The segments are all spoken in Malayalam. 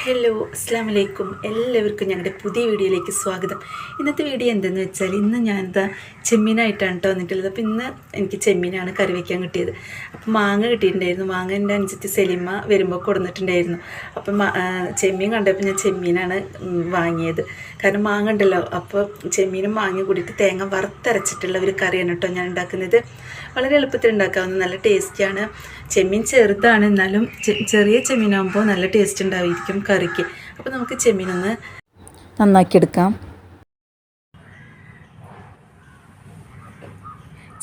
ഹലോ അസ്സാം വലൈക്കും എല്ലാവർക്കും ഞങ്ങളുടെ പുതിയ വീഡിയോയിലേക്ക് സ്വാഗതം. ഇന്നത്തെ വീഡിയോ എന്തെന്ന് വെച്ചാൽ ഇന്ന് ഞാൻ എന്താ ചെമ്മീനായിട്ടാണ് കേട്ടോ വന്നിട്ടുള്ളത്. അപ്പോൾ ഇന്ന് എനിക്ക് ചെമ്മീനാണ് കറി വയ്ക്കാൻ കിട്ടിയത്. അപ്പോൾ മാങ്ങ കിട്ടിയിട്ടുണ്ടായിരുന്നു. മാങ്ങ എന്റെ അനുസരിച്ച് സെലിമ വരുമ്പോൾ കൊടുന്നിട്ടുണ്ടായിരുന്നു. അപ്പം ചെമ്മീൻ കണ്ടപ്പോൾ ഞാൻ ചെമ്മീനാണ് വാങ്ങിയത്. കാരണം മാങ്ങ ഉണ്ടല്ലോ അപ്പോൾ ചെമ്മീനും മാങ്ങയും കൂടിയിട്ട് തേങ്ങ വറുത്തരച്ചിട്ടുള്ള ഒരു കറിയാണ് കേട്ടോ ഞാൻ ഉണ്ടാക്കുന്നത്. വളരെ എളുപ്പത്തിൽ ഉണ്ടാക്കാവുന്ന നല്ല ടേസ്റ്റിയാണ്. ചെമ്മീൻ ചെറുതാണ് എന്നാലും ചെറിയ ചെമ്മീനാകുമ്പോൾ നല്ല ടേസ്റ്റ് ഉണ്ടായിരിക്കും കറിക്ക്. അപ്പോൾ നമുക്ക് ചെമ്മീനൊന്ന് നന്നാക്കിയെടുക്കാം.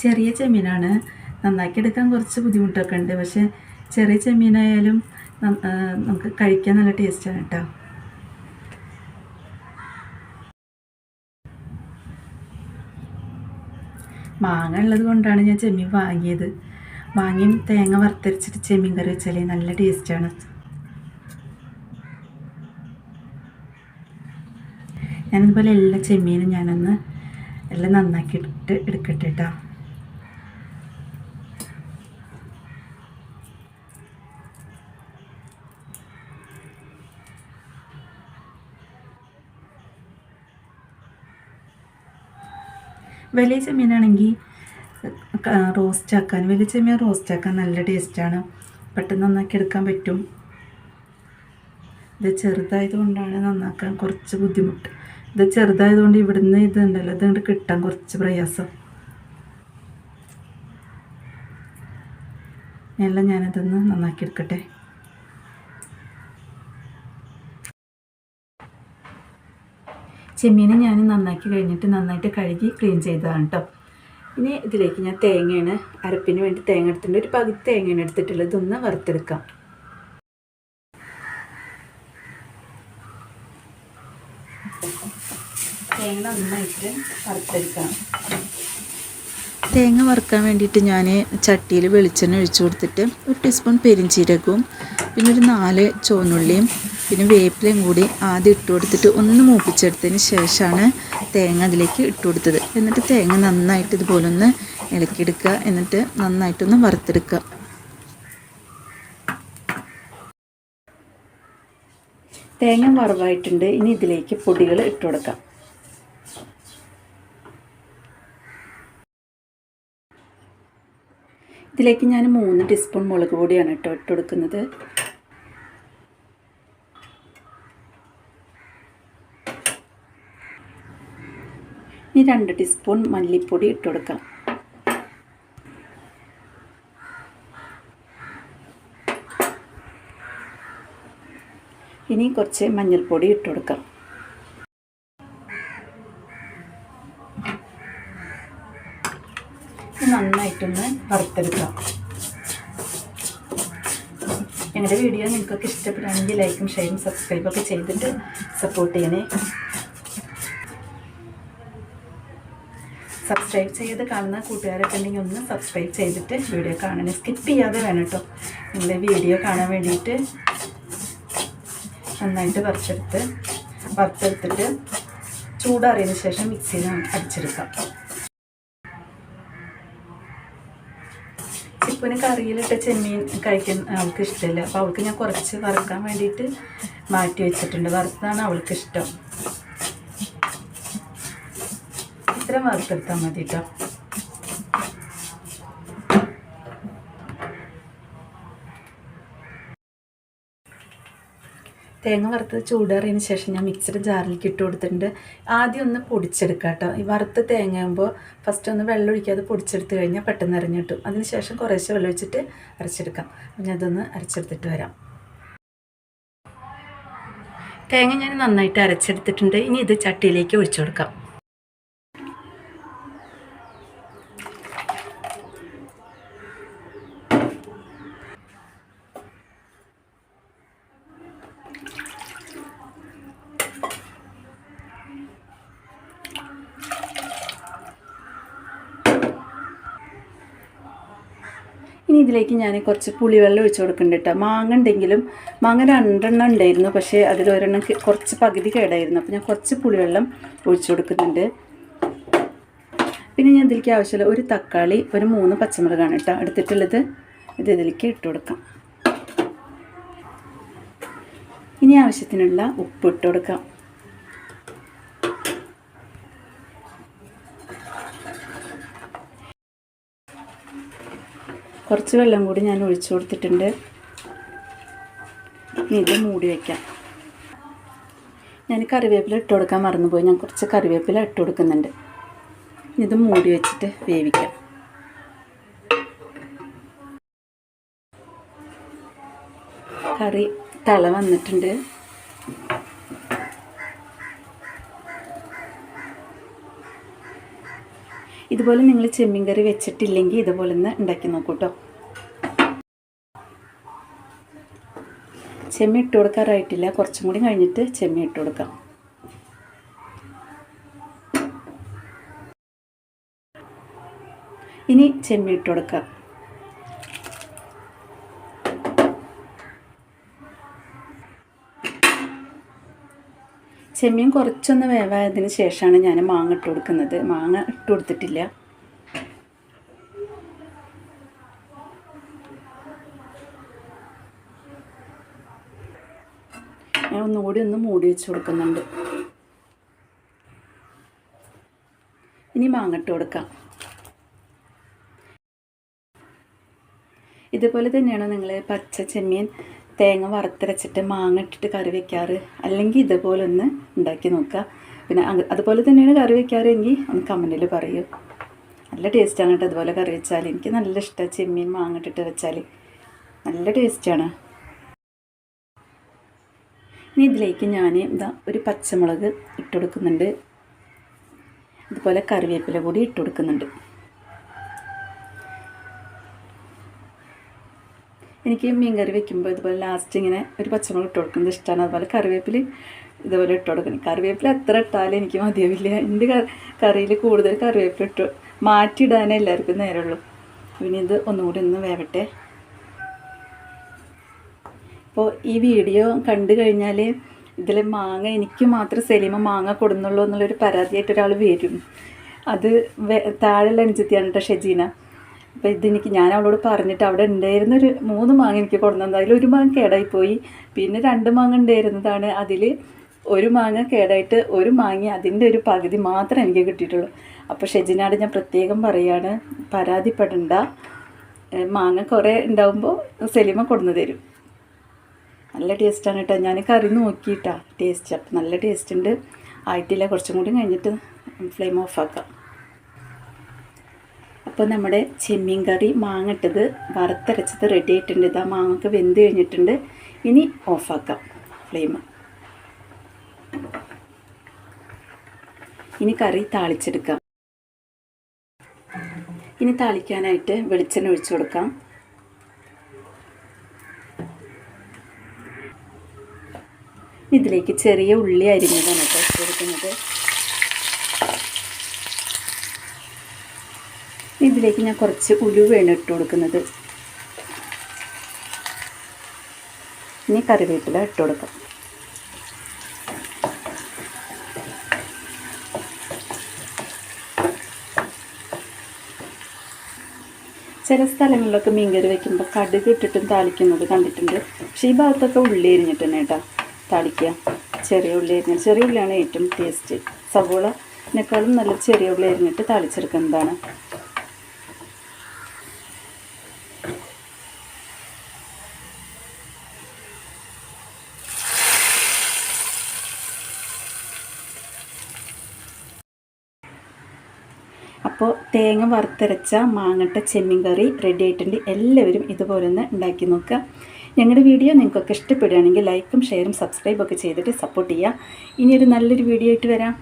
ചെറിയ ചെമ്മീനാണ് നന്നാക്കിയെടുക്കാൻ കുറച്ച് ബുദ്ധിമുട്ടൊക്കെ ഉണ്ട്. പക്ഷേ ചെറിയ ചെമ്മീനായാലും നമുക്ക് കഴിക്കാൻ നല്ല ടേസ്റ്റാണ് കേട്ടോ മാങ്ങ ഉള്ളത് കൊണ്ടാണ് ഞാൻ ചെമ്മീൻ വാങ്ങിയത്. മാങ്ങയും തേങ്ങ വറുത്തരച്ചിട്ട് ചെമ്മീൻ കറി വെച്ചാൽ നല്ല ടേസ്റ്റാണ്. ഞാനിതുപോലെ എല്ലാ ചെമ്മീനും ഞാനൊന്ന് എല്ലാം നന്നാക്കിയിട്ട് എടുക്കട്ടെ കേട്ടോ വലിയ ചെമ്മീനാണെങ്കിൽ റോസ്റ്റ് ആക്കാൻ വലിയ ചെമ്മീൻ റോസ്റ്റ് ആക്കാൻ നല്ല ടേസ്റ്റാണ്. പെട്ടെന്ന് നന്നാക്കി എടുക്കാൻ പറ്റും. ഇത് ചെറുതായത് കൊണ്ടാണ് നന്നാക്കാൻ കുറച്ച് ബുദ്ധിമുട്ട്. ഇത് ചെറുതായതുകൊണ്ട് ഇവിടുന്ന് ഇത് ഉണ്ടല്ലോ ഇത് ഇങ്ങോട്ട് കിട്ടാൻ കുറച്ച് പ്രയാസം. എല്ലാം ഞാനതൊന്ന് നന്നാക്കി എടുക്കട്ടെ. ചെമ്മീനെ ഞാൻ നന്നാക്കി കഴിഞ്ഞിട്ട് നന്നായിട്ട് കഴുകി ക്ലീൻ ചെയ്തതാണ് കേട്ടോ ഇനി ഇതിലേക്ക് ഞാൻ തേങ്ങയാണ് അരപ്പിന് വേണ്ടി തേങ്ങ എടുത്തിട്ടുണ്ട്. ഒരു പകുതി തേങ്ങയാണ് എടുത്തിട്ടുള്ളത്. ഇതൊന്ന് വറുത്തെടുക്കാം. തേങ്ങ നന്നായിട്ട് വറുത്തെടുക്കാം. തേങ്ങ വറുക്കാൻ വേണ്ടിയിട്ട് ഞാൻ ചട്ടിയിൽ വെളിച്ചെണ്ണ ഒഴിച്ചു കൊടുത്തിട്ട് ഒരു ടീസ്പൂൺ പെരിഞ്ചീരകവും പിന്നെ ഒരു നാല് ചുവന്നുള്ളിയും പിന്നെ വേപ്പിലയും കൂടി ആദ്യം ഇട്ട് കൊടുത്തിട്ട് ഒന്ന് മൂപ്പിച്ചെടുത്തതിന് ശേഷമാണ് തേങ്ങ അതിലേക്ക് ഇട്ട് കൊടുത്തത്. എന്നിട്ട് തേങ്ങ നന്നായിട്ട് ഇതുപോലെ ഒന്ന് ഇളക്കിയെടുക്കുക. എന്നിട്ട് നന്നായിട്ടൊന്ന് വറുത്തെടുക്കുക. തേങ്ങ വറവായിട്ടുണ്ട്. ഇനി ഇതിലേക്ക് പൊടികൾ ഇട്ട് കൊടുക്കാം. ഇതിലേക്ക് ഞാൻ മൂന്ന് ടീസ്പൂൺ മുളക് പൊടിയാണ് കേട്ടോ ഇട്ട് കൊടുക്കുന്നത്. ഇനി രണ്ട് ടീസ്പൂൺ മല്ലിപ്പൊടി ഇട്ട് കൊടുക്കാം ഇനി കുറച്ച് മഞ്ഞൾപ്പൊടി ഇട്ട് കൊടുക്കാം നന്നായിട്ടൊന്ന് വറുത്തെടുക്കാം. ഞങ്ങളുടെ വീഡിയോ നിങ്ങൾക്കൊക്കെ ഇഷ്ടപ്പെടുകയാണെങ്കിൽ ലൈക്കും ഷെയറും സബ്സ്ക്രൈബൊക്കെ ചെയ്തിട്ട് സപ്പോർട്ട് ചെയ്യണേ. സബ്സ്ക്രൈബ് ചെയ്ത് കാണുന്ന കൂട്ടുകാരൊക്കെ ഉണ്ടെങ്കിൽ ഒന്ന് സബ്സ്ക്രൈബ് ചെയ്തിട്ട് വീഡിയോ കാണാൻ സ്കിപ്പ് ചെയ്യാതെ വേണം കേട്ടോ. നിങ്ങളുടെ വീഡിയോ കാണാൻ വേണ്ടിയിട്ട് നന്നായിട്ട് വറുത്തെടുത്ത് വറുത്തെടുത്തിട്ട് ചൂടാറിയതിന് ശേഷം മിക്സിയിൽ അടിച്ചെടുക്കാം. ചിപ്പുന് കറിയിലിട്ട ചെമ്മീൻ കഴിക്കാൻ അവൾക്ക് ഇഷ്ടമില്ല. അപ്പോൾ അവൾക്ക് ഞാൻ കുറച്ച് വറുക്കാൻ വേണ്ടിയിട്ട് മാറ്റി വെച്ചിട്ടുണ്ട്. വറുത്താണ് അവൾക്ക് ഇഷ്ടം. ഇത്ര വറുത്തെടുത്താൽ മതി കേട്ടോ തേങ്ങ വറുത്തത് ചൂടേറിയതിന് ശേഷം ഞാൻ മിക്സിയുടെ ജാറിലേക്ക് ഇട്ട് കൊടുത്തിട്ടുണ്ട്. ആദ്യം ഒന്ന് പൊടിച്ചെടുക്കുക കേട്ടോ ഈ വറുത്ത തേങ്ങ ആകുമ്പോൾ ഫസ്റ്റ് ഒന്ന് വെള്ളം ഒഴിക്കാതെ പൊടിച്ചെടുത്ത് കഴിഞ്ഞാൽ പെട്ടെന്ന് അരഞ്ഞ് കിട്ടും. അതിന് ശേഷം കുറേശ്ശെ വെള്ളം ഒഴിച്ചിട്ട് അരച്ചെടുക്കാം. അപ്പം ഞാൻ അതൊന്ന് അരച്ചെടുത്തിട്ട് വരാം. തേങ്ങ ഞാൻ നന്നായിട്ട് അരച്ചെടുത്തിട്ടുണ്ട്. ഇനി ഇത് ചട്ടിയിലേക്ക് ഒഴിച്ചു കൊടുക്കാം. ഇനി ഇതിലേക്ക് ഞാൻ കുറച്ച് പുളിവെള്ളം ഒഴിച്ച് കൊടുക്കുന്നുണ്ട് കേട്ടോ മാങ്ങ ഉണ്ടെങ്കിലും മാങ്ങ രണ്ടെണ്ണം ഉണ്ടായിരുന്നു പക്ഷേ അതിൽ ഒരെണ്ണം കുറച്ച് പകുതി കേടായിരുന്നു. അപ്പോൾ ഞാൻ കുറച്ച് പുളിവെള്ളം ഒഴിച്ചു കൊടുക്കുന്നുണ്ട്. പിന്നെ ഞാൻ ഇതിലേക്ക് ആവശ്യമുള്ള ഒരു തക്കാളി ഒരു മൂന്ന് പച്ചമുളകാണ് കേട്ടോ എടുത്തിട്ടുള്ളത്. ഇത് ഇതിലേക്ക് ഇട്ട് കൊടുക്കാം. ഇനി ആവശ്യത്തിനുള്ള ഉപ്പ് ഇട്ട് കൊടുക്കാം. കുറച്ച് വെള്ളം കൂടി ഞാൻ ഒഴിച്ചു കൊടുത്തിട്ടുണ്ട്. ഇനി ഇത് മൂടി വയ്ക്കാം ഞാൻ കറിവേപ്പില ഇട്ട് കൊടുക്കാൻ മറന്നുപോയി. ഞാൻ കുറച്ച് കറിവേപ്പില ഇട്ട് കൊടുക്കുന്നുണ്ട്. ഇത് മൂടി വെച്ചിട്ട് വേവിക്കാം. കറി തല വന്നിട്ടുണ്ട്. ഇതുപോലെ നിങ്ങൾ ചെമ്മീൻ കറി വെച്ചിട്ടില്ലെങ്കിൽ ഇതുപോലെ ഒന്ന് ഉണ്ടാക്കി നോക്കൂട്ടോ. ചെമ്മീൻ ഇട്ട് കൊടുക്കാറായിട്ടില്ല. കുറച്ചും കൂടി കഴിഞ്ഞിട്ട് ചെമ്മീൻ ഇട്ട് കൊടുക്കാം. ഇനി ചെമ്മീൻ ഇട്ട് കൊടുക്കാം. ചെമ്മീൻ കുറച്ചൊന്ന് വേവായതിന് ശേഷമാണ് ഞാൻ മാങ്ങ ഇട്ട് കൊടുക്കുന്നത്. മാങ്ങ ഇട്ട് കൊടുത്തിട്ടില്ല. ഞാൻ ഒന്നുകൂടി ഒന്ന് മൂടി വെച്ച് കൊടുക്കുന്നുണ്ട്. ഇനി മാങ്ങ ഇട്ട് കൊടുക്കാം. ഇതുപോലെ തന്നെയാണ് നിങ്ങൾ പച്ച ചെമ്മീൻ തേങ്ങ വറുത്തരച്ചിട്ട് മാങ്ങ ഇട്ടിട്ട് കറി വെക്കാറ്. അല്ലെങ്കിൽ ഇതുപോലെ ഒന്ന് ഉണ്ടാക്കി നോക്കുക. പിന്നെ അതുപോലെ തന്നെയാണ് കറി വെക്കാറെങ്കിൽ ഒന്ന് കമന്റിൽ പറയൂ. നല്ല ടേസ്റ്റാണ് കേട്ടോ അതുപോലെ കറി വെച്ചാൽ. എനിക്ക് നല്ല ഇഷ്ടമാണ് ചെമ്മീൻ മാങ്ങ ഇട്ടിട്ട് വെച്ചാൽ. നല്ല ടേസ്റ്റാണ്. ഇനി ഇതിലേക്ക് ഞാൻ ഇതാ ഒരു പച്ചമുളക് ഇട്ട് കൊടുക്കുന്നുണ്ട്. അതുപോലെ കറിവേപ്പില കൂടി ഇട്ട് കൊടുക്കുന്നുണ്ട്. എനിക്ക് മീൻ കറി വെക്കുമ്പോൾ ഇതുപോലെ ലാസ്റ്റ് ഇങ്ങനെ ഒരു പച്ചമുളക് ഇട്ട് കൊടുക്കുന്നത് ഇഷ്ടമാണ് അതുപോലെ കറിവേപ്പില ഇതുപോലെ ഇട്ട് കൊടുക്കണം. കറിവേപ്പില എത്ര ഇട്ടാലും എനിക്ക് മതിയാവില്ല. എന്റെ കറിയിൽ കൂടുതൽ കറിവേപ്പില ഇട്ട് മാറ്റിയിടാനേ എല്ലാവർക്കും നേരമുള്ളൂ. പിന്നെ ഇത് ഒന്നുകൂടി ഒന്ന് വേവട്ടെ. അപ്പോൾ ഈ വീഡിയോ കണ്ടു കഴിഞ്ഞാൽ ഇതിൽ മാങ്ങ എനിക്ക് മാത്രം സെലിമ മാങ്ങ കൊടുന്നുള്ളൂ എന്നുള്ളൊരു പരാതിയായിട്ട് ഒരാൾ വരും. അത് താഴെയുള്ള അനുജത്തിയാണ് കേട്ടോ ഷെജീന. അപ്പോൾ ഇതെനിക്ക് ഞാൻ അവളോട് പറഞ്ഞിട്ട് അവിടെ ഉണ്ടായിരുന്നൊരു മൂന്ന് മാങ്ങ എനിക്ക് കൊടുന്നത് അതിൽ ഒരു മാങ്ങ കേടായിപ്പോയി. പിന്നെ രണ്ട് മാങ്ങ ഉണ്ടായിരുന്നതാണ്. അതിൽ ഒരു മാങ്ങ കേടായിട്ട് ഒരു മാങ്ങ അതിന്റെ ഒരു പകുതി മാത്രം എനിക്ക് കിട്ടിയിട്ടുള്ളൂ. അപ്പോൾ ഷെജിനാട് ഞാൻ പ്രത്യേകം പറയുകയാണ് പരാതിപ്പെടണ്ട. മാങ്ങ കുറേ ഉണ്ടാകുമ്പോൾ സെലിമ കൊടുന്നു തരും. നല്ല ടേസ്റ്റാണ് കേട്ടോ ഞാൻ കറി നോക്കിയിട്ടാ ടേസ്റ്റ് അപ്പം നല്ല ടേസ്റ്റ് ഉണ്ട്. ആയിട്ടില്ല. കുറച്ചും കൂടി കഴിഞ്ഞിട്ട് ഫ്ലെയിം ഓഫാക്കാം അപ്പോൾ നമ്മുടെ ചെമ്മീൻ കറി മാങ്ങിട്ടത് വറുത്തരച്ചത് റെഡി ആയിട്ടുണ്ട്. ഇതാ മാങ്ങക്ക് വെന്ത് കഴിഞ്ഞിട്ടുണ്ട്. ഇനി ഓഫാക്കാം. ഫ്ലെയിം ഇനി കറി താളിച്ചെടുക്കാം. ഇനി താളിക്കാനായിട്ട് വെളിച്ചെണ്ണ ഒഴിച്ചു കൊടുക്കാം. ഇതിലേക്ക് ചെറിയ ഉള്ളി അരിഞ്ഞതാണ് കേട്ടോ കൊടുക്കുന്നത്. ഇതിലേക്ക് ഞാൻ കുറച്ച് ഉലുവയാണ് ഇട്ട് കൊടുക്കുന്നത്. ഇനി കറിവേപ്പില ഇട്ട് കൊടുക്കാം. ചില സ്ഥലങ്ങളിലൊക്കെ മീൻകറി വെക്കുമ്പോൾ കടുക് ഇട്ടിട്ടും താളിക്കുന്നത് കണ്ടിട്ടുണ്ട്. പക്ഷേ ഈ ഭാഗത്തൊക്കെ ഉള്ളി എരിഞ്ഞിട്ട് തന്നെ കേട്ടോ. താളിക്കുക. ചെറിയ ഉള്ളി എരിഞ്ഞ ചെറിയ ഉള്ളിയാണ് ഏറ്റവും ടേസ്റ്റ് സവോളനേക്കാളും നല്ല ചെറിയ ഉള്ളി എരിഞ്ഞിട്ട് താളിച്ചെടുക്കുന്നതാണ്. അപ്പോൾ തേങ്ങ വറുത്തരച്ച മാങ്ങട്ട ചെമ്മീൻ കറി റെഡി ആയിട്ടുണ്ട്. എല്ലാവരും ഇതുപോലെ ഒന്ന് ഉണ്ടാക്കി നോക്കുക. ഞങ്ങളുടെ വീഡിയോ നിങ്ങൾക്കൊക്കെ ഇഷ്ടപ്പെടുകയാണെങ്കിൽ ലൈക്കും ഷെയറും സബ്സ്ക്രൈബൊക്കെ ചെയ്തിട്ട് സപ്പോർട്ട് ചെയ്യുക. ഇനിയൊരു നല്ലൊരു വീഡിയോ ആയിട്ട് വരാം.